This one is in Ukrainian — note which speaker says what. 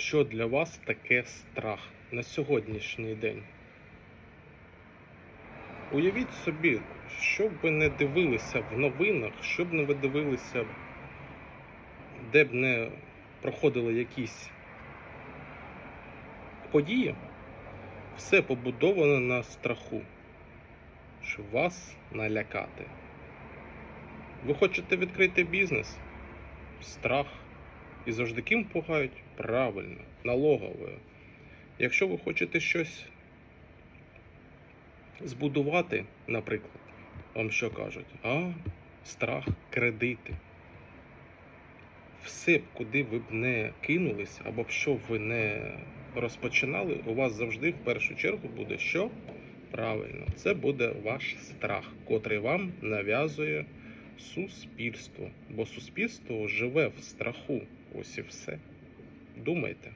Speaker 1: що для вас таке страх на сьогоднішній день? Уявіть собі, що б ви не дивилися в новинах, що б не ви дивилися, де б не проходили якісь події, все побудовано на страху, щоб вас налякати. Ви хочете відкрити бізнес? Страх. І завжди ким пугають? Правильно, налоговою. Якщо ви хочете щось збудувати, наприклад, вам що кажуть? А, страх, кредити. Все куди ви б не кинулись, або що б ви не розпочинали, у вас завжди в першу чергу буде що? Правильно, це буде ваш страх, котрий вам нав'язує суспільство. Бо суспільство живе в страху. Ось і все. Думайте.